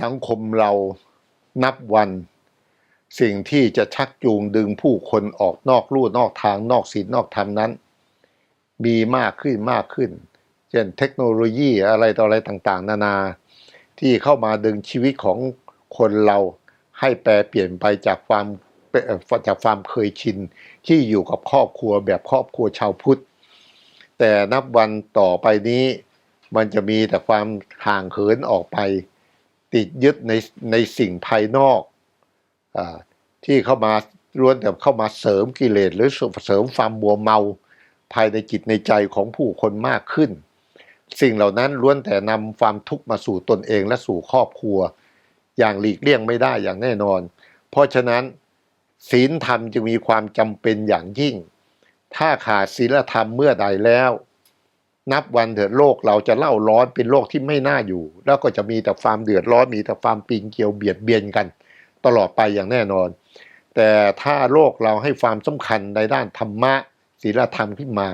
สังคมเรานับวัน สิ่งที่จะชักจูงดึงผู้คนออกนอกลู่นอกทางนอกศีลนอกธรรมนั้น มีมากขึ้นมากขึ้น เช่นเทคโนโลยีอะไรต่ออะไรต่างๆ นานา ที่เข้ามาดึงชีวิตของคนเราให้แปรเปลี่ยนไปจากความจากความเคยชินที่อยู่กับครอบครัวแบบครอบครัวชาวพุทธ แต่นับวันต่อไปนี้มันจะมีแต่ความห่างเหินออกไป ติดยึดในในสิ่งภายนอกอที่เข้ามาล้วนแต่เข้ามาเสริมกิเลสหรือเสริมความมัวเมาภายในจิตในใจของผู้คนมากขึ้น สิ่งเหล่านั้นล้วนแต่นำความทุกข์มาสู่ตนเองและสู่ครอบครัว อย่างหลีกเลี่ยงไม่ได้อย่างแน่นอน เพราะฉะนั้นศีลธรรมจึงมีความจำเป็นอย่างยิ่ง ถ้าขาดศีลธรรมเมื่อใดแล้ว นับวันเถิดโลกเราจะเล่าร้อนเป็นโลกที่ไม่น่าอยู่ แล้วก็จะมีแต่ความเดือดร้อนมีแต่ความปีนเกลียวเบียดเบียนกัน ตลอดไปอย่างแน่นอน แต่ถ้าโลกเราให้ความสำคัญในด้านธรรมะศีลธรรมขึ้นมา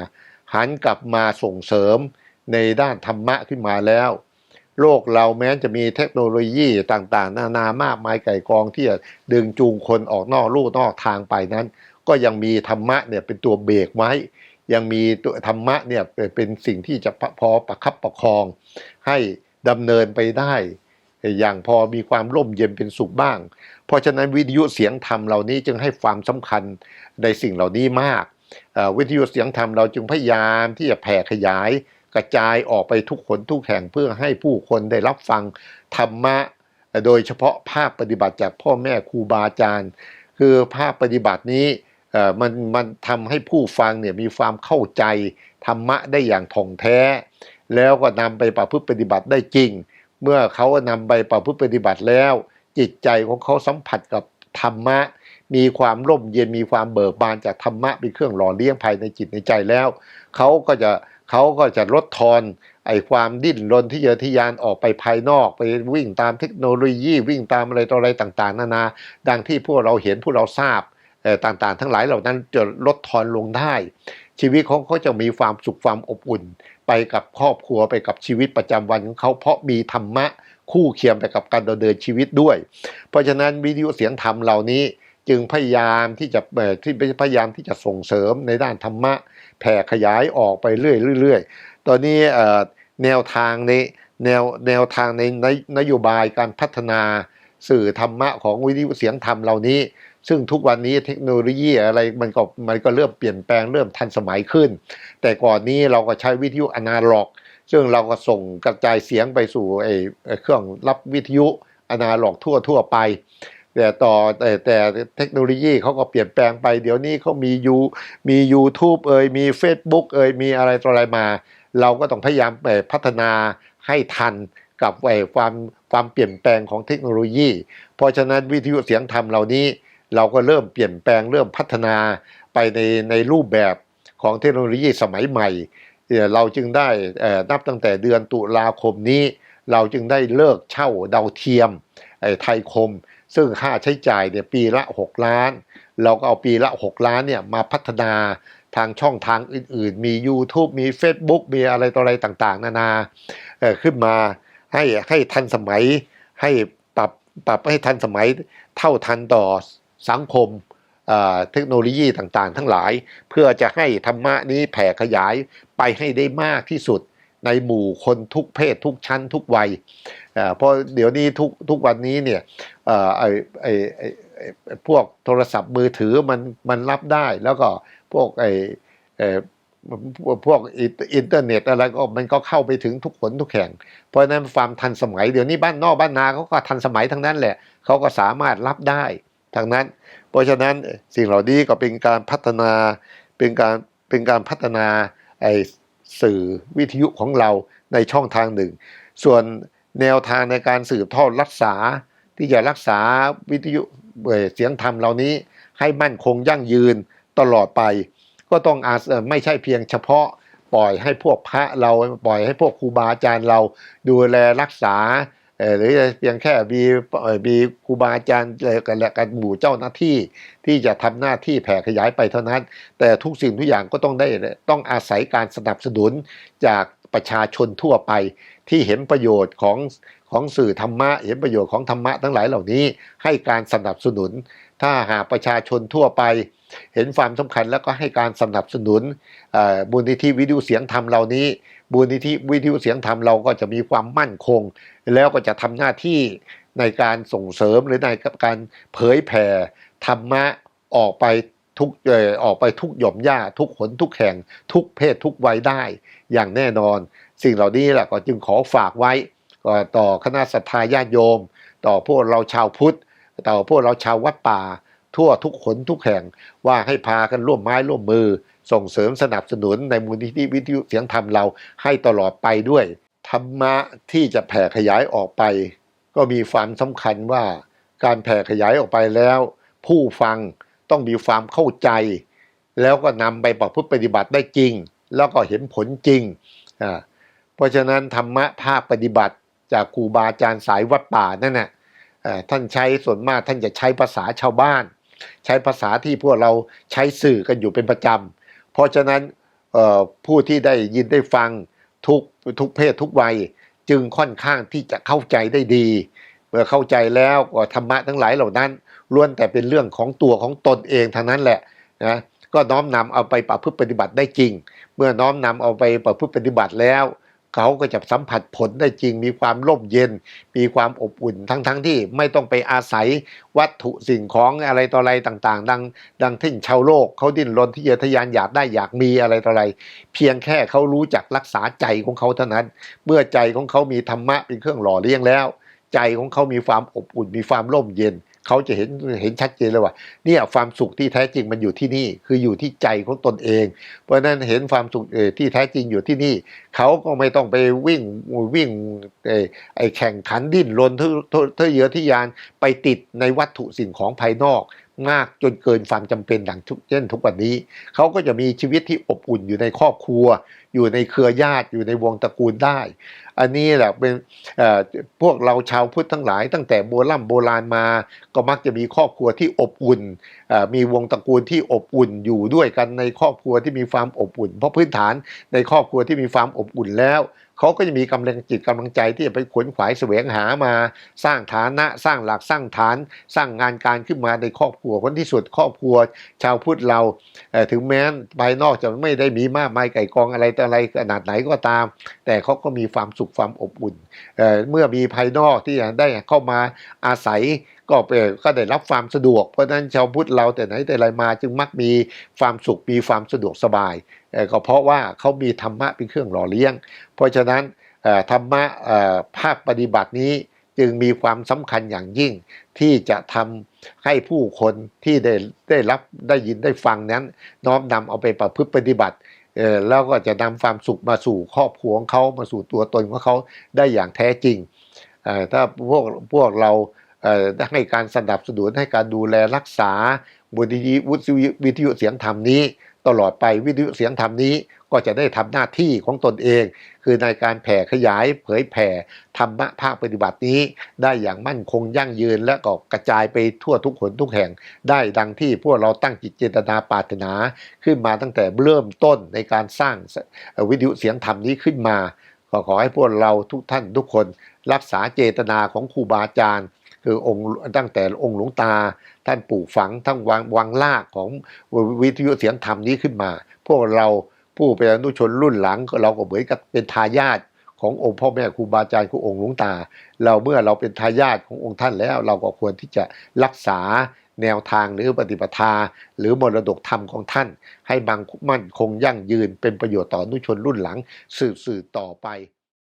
หันกลับมาส่งเสริมในด้านธรรมะขึ้นมาแล้ว โลกเราแม้จะมีเทคโนโลยีต่างๆ นานามากมายไก่กองที่จะดึงจูงคนออกนอกลู่นอกทางไปนั้น ก็ยังมีธรรมะเนี่ยเป็นตัวเบรกไว้ ยังมีตัวธรรมะเนี่ยเป็นสิ่งที่จะพอประคับประคอง ให้ดำเนินไปได้ อย่างพอมีความร่มเย็นเป็นสุขบ้าง เพราะฉะนั้นวิทยุเสียงธรรมเหล่านี้จึงให้ความสำคัญในสิ่งเหล่านี้มากวิทยุเสียงธรรมเราจึงพยายามที่จะแผ่ขยายกระจายออกไปทุกคนทุกแห่งเพื่อให้ผู้คนได้รับฟังธรรมะ โดยเฉพาะภาคปฏิบัติจากพ่อแม่ครูบาอาจารย์ คือภาคปฏิบัตินี้ มันมันทำให้ผู้ฟังเนี่ยมีความเข้าใจธรรมะได้อย่างถ่องแท้ แล้วก็นำไปประพฤติปฏิบัติได้จริง เมื่อเขานำไปประพฤติปฏิบัติแล้ว จิตใจของเขาสัมผัสกับธรรมะ มีความร่มเย็นมีความเบิกบานจากธรรมะเป็นเครื่องหล่อเลี้ยงภายในจิตในใจแล้วเขาก็จะเขาก็จะลดทอนไอ้ความดิ้นรนที่เยอทยานออกไปภายนอก ไปวิ่งตามเทคโนโลยีวิ่งตามอะไรต่ออะไรต่าง ๆ นานา ดังที่พวกเราเห็นพวกเราทราบเต่างๆ ทั้งหลายเหล่านั้นจะลดทอนลงได้ ชีวิตของเขาจะมีความสุขความอบอุ่น ไปกับครอบครัวไปกับชีวิตประจำวันของเขาเพราะมีธรรมะคู่เคียงไปกับการดำเนินชีวิตด้วย เพราะฉะนั้นวิทยุเสียงธรรมเหล่านี้จึงพยายามที่จะที่พยายามที่จะส่งเสริมในด้านธรรมะแผ่ขยายออกไปเรื่อยๆ ตอนนี้แนวทางในแนวแนวทางในนนโยบายการพัฒนาสื่อธรรมะของวิทยุเสียงธรรมเหล่านี้ ซึ่งทุกวันนี้เทคโนโลยีอะไรมันก็มันก็เริ่มเปลี่ยนแปลงเริ่มทันสมัยขึ้น แต่ก่อนนี้เราก็ใช้วิทยุอนาล็อก ซึ่งเราก็ส่งกระจายเสียงไปสู่ไอ้เครื่องรับวิทยุอนาล็อกทั่วทั่วไป แต่ต่อแต่แต่เทคโนโลยีเขาก็เปลี่ยนแปลงไป เดี๋ยวนี้เขามียูมี YouTube เอ่ยมี Facebook เอ่ยมีอะไรต่ออะไรมา เราก็ต้องพยายามไปพัฒนาให้ทันกับไอ้ความความเปลี่ยนแปลงของเทคโนโลยี เพราะฉะนั้นวิทยุเสียงธรรมเหล่านี้ เราก็เริ่มเปลี่ยนแปลงเริ่มพัฒนาไปในในรูปแบบของเทคโนโลยีสมัยใหม่ เราจึงได้นับตั้งแต่เดือนตุลาคมนี้ เราจึงได้เลิกเช่าดาวเทียมไทยคม ซึ่งค่าใช้จ่ายเนี่ยปีละ 6 ล้าน เราก็เอาปีละ 6 ล้านเนี่ยมาพัฒนาทางช่องทางอื่นๆ มี YouTube มี Facebook มีอะไรต่ออะไรต่างๆ นานาขึ้นมาให้ให้ทันสมัยให้ปรับปรับให้ทันสมัยเท่าทันต่อ สังคมเทคโนโลยีต่างๆ ทั้งหลาย เพื่อจะให้ธรรมะนี้แผ่ขยายไปให้ได้มากที่สุดในหมู่คนทุกเพศทุกชั้นทุกวัยเพราะเดี๋ยวนี้ทุกทุกวันนี้เนี่ยไอไอไอไอ้ไอ้พวกโทรศัพท์มือถือมันมันรับได้แล้วก็พวกไอพวกอินเทอร์เน็ตอะไรก็มันก็เข้าไปถึงทุกคนทุกแห่ง เพราะนั้นความทันสมัยเดี๋ยวนี้บ้านนอกบ้านนาเขาก็ทันสมัยทั้งนั้นแหละเขาก็สามารถรับได้ ทั้งนั้น เพราะฉะนั้นสิ่งเหล่านี้ก็เป็นการพัฒนาเป็นการเป็นการพัฒนาไอ้สื่อวิทยุของเราในช่องทางหนึ่ง ส่วนแนวทางในการสืบทอดรักษา ที่จะรักษาวิทยุเสียงธรรมเหล่านี้ ให้มั่นคงยั่งยืนตลอดไป ก็ต้องอาไม่ใช่เพียงเฉพาะปล่อยให้พวกพระเราปล่อยให้พวกครูบาอาจารย์เราดูแลรักษา หรือเพียงแค่มีมีครูบาอาจารย์และและกันหมู่เจ้าหน้าที่ที่จะทำหน้าที่แผ่ขยายไปเท่านั้น แต่ทุกสิ่งทุกอย่างก็ต้องได้ต้องอาศัยการสนับสนุนจากประชาชนทั่วไปที่เห็นประโยชน์ของของสื่อธรรมะ เห็นประโยชน์ของธรรมะทั้งหลายเหล่านี้ ให้การสนับสนุน ถ้าหากประชาชนทั่วไป เห็นความสำคัญแล้วก็ให้การสนับสนุนเอ่อมูลนิธิวิทยุเสียงธรรมเหล่านี้มูลนิธิวิทยุเสียงธรรมเราก็จะมีความมั่นคง แล้วก็จะทำหน้าที่ในการส่งเสริมหรือในการเผยแผ่ธรรมะออกไปทุกเออออกไปทุกหย่อมหญ้าทุกหนทุกแห่ง ทุกเพศทุกวัยได้อย่างแน่นอน สิ่งเหล่านี้แหละก็จึงขอฝากไว้ก็ต่อคณะศรัทธาญาติโยม ต่อพวกเราชาวพุทธ ต่อพวกเราชาววัดป่า ทั่วทุกขนทุกแห่งว่าให้พากันร่วมไม้ร่วมมือ ส่งเสริมสนับสนุนในมูลนิธิวิทยุเสียงธรรมเราให้ตลอดไปด้วย ธรรมะที่จะแผ่ขยายออกไป ก็มีความสำคัญว่า การแผ่ขยายออกไปแล้ว ผู้ฟังต้องมีความเข้าใจ แล้วก็นำไปประพฤติปฏิบัติได้จริง แล้วก็เห็นผลจริงอ่าเพราะฉะนั้นธรรมะภาคปฏิบัติจากครูบาอาจารย์สายวัดป่านั่นน่ะเอ่อท่านใช้ส่วนมากท่านจะใช้ภาษาชาวบ้าน ใช้ภาษาที่พวกเราใช้สื่อกันอยู่เป็นประจำ เพราะฉะนั้นผู้ที่ได้ยินได้ฟังทุกทุกเพศทุกวัยจึงค่อนข้างที่จะเข้าใจได้ดี เมื่อเข้าใจแล้วก็ธรรมะทั้งหลายเหล่านั้นล้วนแต่เป็นเรื่องของตัวของตนเองทางนั้นแหละนะก็น้อมนำเอาไปประพฤติปฏิบัติได้จริง เมื่อน้อมนำเอาไปประพฤติปฏิบัติแล้ว เขาก็จะสัมผัสผลได้จริง มีความร่มเย็น มีความอบอุ่นทั้งๆทที่ไม่ต้องไปอาศัยวัตถุสิ่งของอะไรต่ออะไรต่างๆ ดังดังที่ชาวโลกเขาดิ้นรนที่จะทะยานอยากได้อยากมีอะไรต่ออะไร เพียงแค่เขารู้จักรักษาใจของเขาเท่านั้น เมื่อใจของเขามีธรรมะเป็นเครื่องหล่อเลี้ยงแล้ว ใจของเขามีความอบอุ่นมีความร่มเย็น เขาจะเห็นเห็นชัดเจนเลยว่าเนี่ยความสุขที่แท้จริงมันอยู่ที่นี่คืออยู่ที่ใจของตนเอง เพราะนั้นเห็นความสุขที่แท้จริงอยู่ที่นี่ เขาก็ไม่ต้องไปวิ่งวิ่งเอ่อไอแข่งขันดิ้นรนเท่าเท่าเท่าเยอะที่ยานไปติดในวัตถุสิ่งของภายนอกมากจนเกินความจำเป็นดังทุกเช่นทุกวันนี้ เขาก็จะมีชีวิตที่อบอุ่นอยู่ในครอบครัว อยู่ในเครือญาติอยู่ในวงตระกูลได้ อันนี้แหละเป็นพวกเราชาวพุทธทั้งหลาย ตั้งแต่โบราณโบราณมา ก็มักจะมีครอบครัวที่อบอุ่น มีวงตระกูลที่อบอุ่นอยู่ด้วยกันในครอบครัวที่มีความอบอุ่น เพราะพื้นฐานในครอบครัวที่มีความอบอุ่นแล้วเขาก็จะมีกำลังจิตกำลังใจที่จะไปขวนขวายแสวงหามา สร้างฐานะสร้างหลักสร้างฐาน สร้างงานการขึ้นมาในครอบครัวคนที่สุดครอบครัว ชาวพุทธเราถึงแม้ภายนอกจะไม่ได้มีมากมายไก่กองอะไรแต่อะไรขนาดไหนก็ตาม แต่เขาก็มีความสุขความอบอุ่นเเมื่อมีภายนอกที่ได้เข้ามาอาศัยก็ก็ได้รับความสะดวก เพราะฉะนั้นชาวพุทธเราแต่ไหนแต่ไรมาจึงมักมีความสุขมีความสะดวกสบายก็เพราะว่าเขามีธรรมะเป็นเครื่องหล่อเลี้ยง เพราะฉะนั้นธรรมะภาคปฏิบัตินี้จึงมีความสำคัญอย่างยิ่งที่จะทำให้ผู้คนที่ได้ได้รับได้ยินได้ฟังนั้น น้อมนำเอาไปประพฤติปฏิบัติ เออแล้วก็จะนำความสุขมาสู่ครอบครัวของเขามาสู่ตัวตนของเขาได้อย่างแท้จริงเออถ้าพวกพวกเราเออให้การสนับสนุนให้การดูแลรักษาบุญวิวิทยุวิทยุเสียงธรรมนี้ ตลอดไปวิทยุเสียงธรรมนี้ก็จะได้ทำหน้าที่ของตนเอง คือในการแผ่ขยายเผยแผ่ธรรมะภาคปฏิบัตินี้ ได้อย่างมั่นคงยั่งยืนและก็กระจายไปทั่วทุกหนทุกแห่ง ได้ดังที่พวกเราตั้งจิตเจตนาปรารถนา ขึ้นมาตั้งแต่เริ่มต้นในการสร้างวิทยุเสียงธรรมนี้ขึ้นมาก็ขอให้พวกเราทุกท่านทุกคน รักษาเจตนาของครูบาอาจารย์ คือองค์ตั้งแต่องค์หลวงตา ท่านปลูกฝังทั้งวางวางลากของวิทยุเสียงธรรมนี้ขึ้นมา พวกเราผู้เป็นอนุชนรุ่นหลังเราก็เหมือนกับเป็นทายาทขององค์พ่อแม่ครูบาอาจารย์คือองค์หลวงตา เราเมื่อเราเป็นทายาทขององค์ท่านแล้ว เราก็ควรที่จะรักษาแนวทางหรือปฏิปทา หรือมรดกธรรมของท่าน ให้บังมั่นคงยั่งยืนเป็นประโยชน์ต่ออนุชนรุ่นหลัง สืบสืบต่อไป